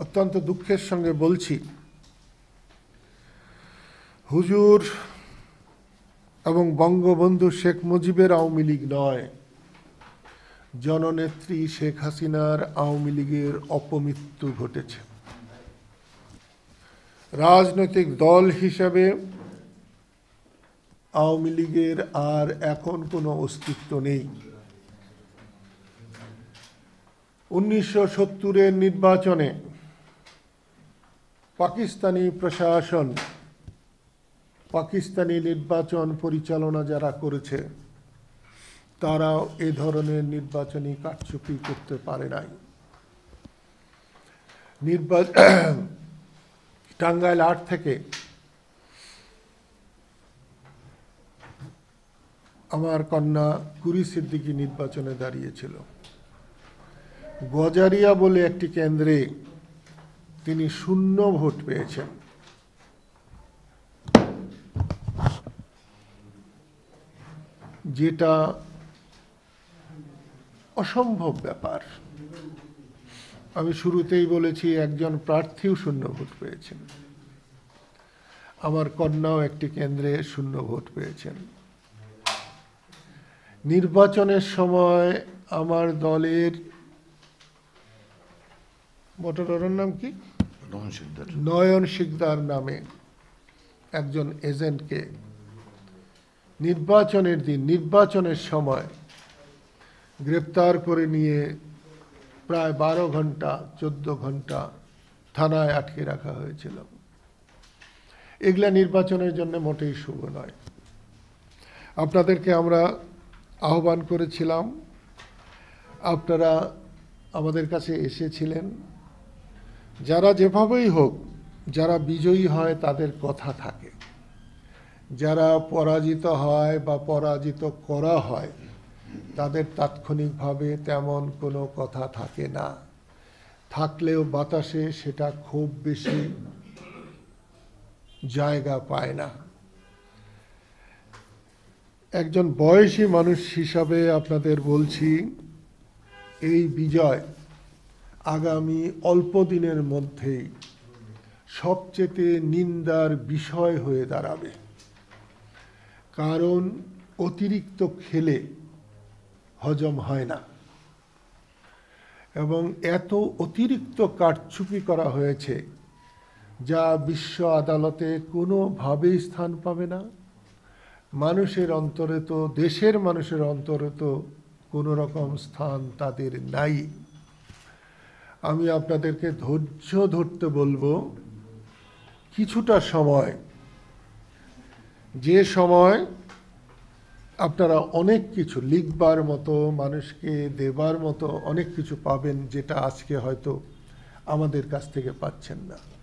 অত্যন্ত দুঃখের সঙ্গে বলছি, হুজুর এবং বঙ্গবন্ধু শেখ মুজিবের আওয়ামী লীগ নয়, জননেত্রী শেখ হাসিনার আওয়ামী লীগের অপমৃত্যু ঘটেছে। রাজনৈতিক দল হিসাবে আওয়ামী লীগের আর এখন কোনো অস্তিত্ব নেই। উনিশশো সত্তরের নির্বাচনে পাকিস্তানি প্রশাসন, পাকিস্তানি নির্বাচন পরিচালনা যারা করেছে, তারাও এ ধরনের নির্বাচনী কারচুপি করতে পারে নাই। নির্বাচন টাঙ্গাইল আট থেকে আমার কন্যা কুরি সিদ্দিকী নির্বাচনে দাঁড়িয়েছিল। গজারিয়া বলে একটি কেন্দ্রে তিনি শূন্য ভোট পেয়েছেন। যেটা অসম্ভব ব্যাপার। আমি শুরুতেই বলেছি, একজন প্রার্থীও শূন্য ভোট পেয়েছেন। আমার কন্যাও একটি কেন্দ্রে শূন্য ভোট পেয়েছেন। নির্বাচনের সময় আমার দলের ভোটারের নাম কি? রমন সিকদার নয়ন শিকদার নামে একজন এজেন্টকে নির্বাচনের দিন, নির্বাচনের সময় গ্রেপ্তার করে নিয়ে প্রায় বারো ঘণ্টা, চোদ্দ ঘণ্টা থানায় আটকে রাখা হয়েছিল। এগুলা নির্বাচনের জন্য মোটেই শুভ নয়। আপনাদেরকে আমরা আহ্বান করেছিলাম, আপনারা আমাদের কাছে এসেছিলেন। যারা যেভাবেই হোক, যারা বিজয়ী হয়, তাদের কথা থাকে। যারা পরাজিত হয় বা পরাজিত করা হয়, তাদের তাৎক্ষণিকভাবে তেমন কোনো কথা থাকে না। থাকলেও বাতাসে সেটা খুব বেশি জায়গা পায় না। একজন বয়সী মানুষ হিসাবে আপনাদের বলছি, এই বিজয় আগামী অল্প দিনের মধ্যেই সবচেয়ে নিন্দার বিষয় হয়ে দাঁড়াবে। কারণ অতিরিক্ত খেলে হজম হয় না। এবং এত অতিরিক্ত কারচুপি করা হয়েছে যা বিশ্ব আদালতে কোনোভাবেই স্থান পাবে না। মানুষের অন্তরে তো, দেশের মানুষের অন্তরে তো কোনো রকম স্থান তাদের নাই। আমি আপনাদেরকে ধৈর্য ধরতে বলব, কিছুটা সময়। যে সময় আপনারা অনেক কিছু লিখবার মতো, মানুষকে দেবার মতো অনেক কিছু পাবেন যেটা আজকে হয়তো আমাদের কাছ থেকে পাচ্ছেন না।